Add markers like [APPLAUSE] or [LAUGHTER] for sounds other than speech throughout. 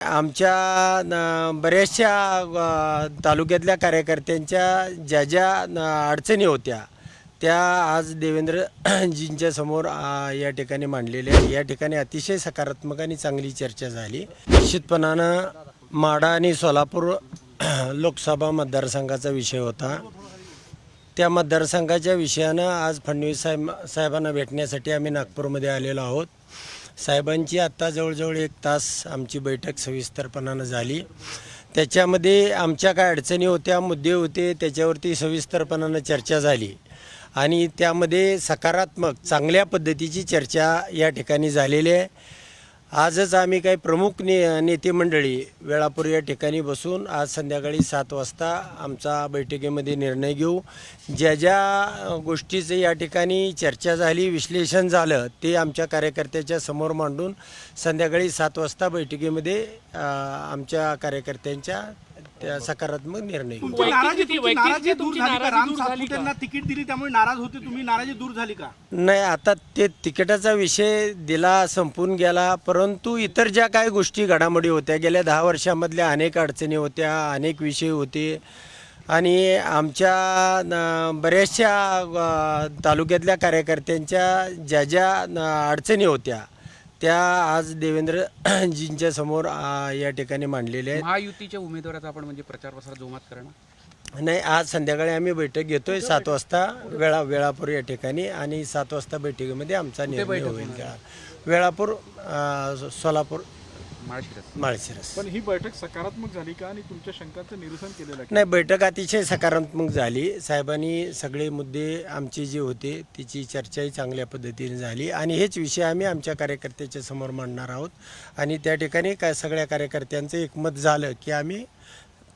आमच्या न- बऱ्याचशा तालुक्यातल्या कार्यकर्त्यांच्या ज्या ज्या अडचणी होत्या त्या आज देवेंद्रजींच्या समोर या ठिकाणी मांडलेल्या या ठिकाणी अतिशय सकारात्मक आणि चांगली चर्चा झाली. निश्चितपणानं माडा आणि सोलापूर [CLEARS THROAT] लोकसभा मतदारसंघाचा विषय होता. त्या मतदारसंघाच्या विषयानं आज फडणवीस साहेब साहेबांना भेटण्यासाठी आम्ही नागपूरमध्ये आलेलो आहोत. साहेबांची आत्ता जवळजवळ एक तास आमची बैठक सविस्तरपणानं झाली. त्याच्यामध्ये आमच्या काय अडचणी होत्या मुद्दे होते त्याच्यावरती सविस्तरपणानं चर्चा झाली. आणि त्यामध्ये सकारात्मक चांगल्या पद्धतीची चर्चा या ठिकाणी झालेली आहे. आजच आम्ही काही प्रमुख ने नेते मंडळी वेळापूर या ठिकाणी बसून आज संध्याकाळी सात वाजता आमचा बैठकीमध्ये निर्णय घेऊ. ज्या ज्या गोष्टीचं या ठिकाणी चर्चा झाली विश्लेषण झालं ते आमच्या कार्यकर्त्याच्या समोर मांडून संध्याकाळी सात वाजता बैठकीमध्ये आमच्या कार्यकर्त्यांच्या त्या सकारात्मक निर्णय घेऊ. तुमची वैयक्तिक नाराजी किती- तुमची वैयक्तिक नाराजी दूर तुमची झाली का? नाराजी राम दूर झाली सातपुतेंना का? तिकीट दिली त्यामुळे नाराज होते. तुम्ही नाराजी दूर झाली का? नाही आता ते तिकिटाचा विषय दिला संपून गेला परंतु इतर ज्या काही गोष्टी घडामोडी होत्या गेल्या दहा वर्षामधल्या अनेक अडचणी होत्या अनेक विषय होते. आणि आमच्या न- बऱ्याचशा अ, तालुक्यातल्या कार्यकर्त्यांच्या ज्या ज्या न, अडचणी होत्या त्या आज देवेंद्रजींच्या [CLEARS THROAT] समोर या ठिकाणी मांडलेल्या आहेत. महायुतीच्या उमेदवाराचा आपण म्हणजे प्रचार प्रसार जोमात करणं नाही आज संध्याकाळी आम्ही बैठक घेतोय. सात वाजता वेळा वेळापूर या ठिकाणी आणि सात वाजता बैठकीमध्ये आमचा निर्णय होईल. वेळापूर अं, सोलापूर. माळशिरस. माळशिरस. पण ही बैठक सकारात्मक झाली का आणि तुमच्या शंकांचं निरसन केलेलं आहे? नाही बैठक अतिशय सकारात्मक झाली. साहेबांनी सगळे मुद्दे आमचे जे होते त्याची चर्चाही चांगल्या पद्धतीने झाली. आणि हेच विषय आम्ही आमच्या कार्यकर्त्याच्या समोर मांडणार आहोत. आणि त्या ठिकाणी काय सगळ्या कार्यकर्त्यांचं एकमत झालं की आम्ही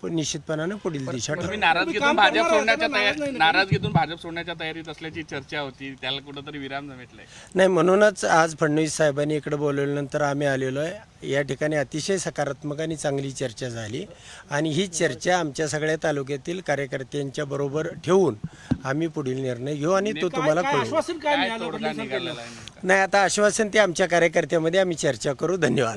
निश्चितपणानं पुढील दिशा ठरवू तुम्ही नाराजगीतून काम भाजप सोडण्याच्या तयारी? नाराजगीतून भाजप सोडण्याच्या तयारीत असल्याची चर्चा होती त्याला कुठंतरी विराम भेटलाय नाही म्हणूनच आज फडणवीस साहेबांनी इकडे बोलवल्यानंतर आम्ही आलेलो आहे या ठिकाणी अतिशय सकारात्मक आणि चांगली चर्चा झाली आणि ही चर्चा आमच्या सगळ्या तालुक्यातील कार्यकर्त्यांच्या बरोबर ठेवून आम्ही पुढील निर्णय घेऊ आणि तो तुम्हाला काय कळू आश्वासन काय काय मिळालं तोडगा फडणवीसांकडनं? निघालेला आहे नेमका? नाही आता आश्वासन ते आमच्या कार्यकर्त्यामध्ये आम्ही चर्चा करू धन्यवाद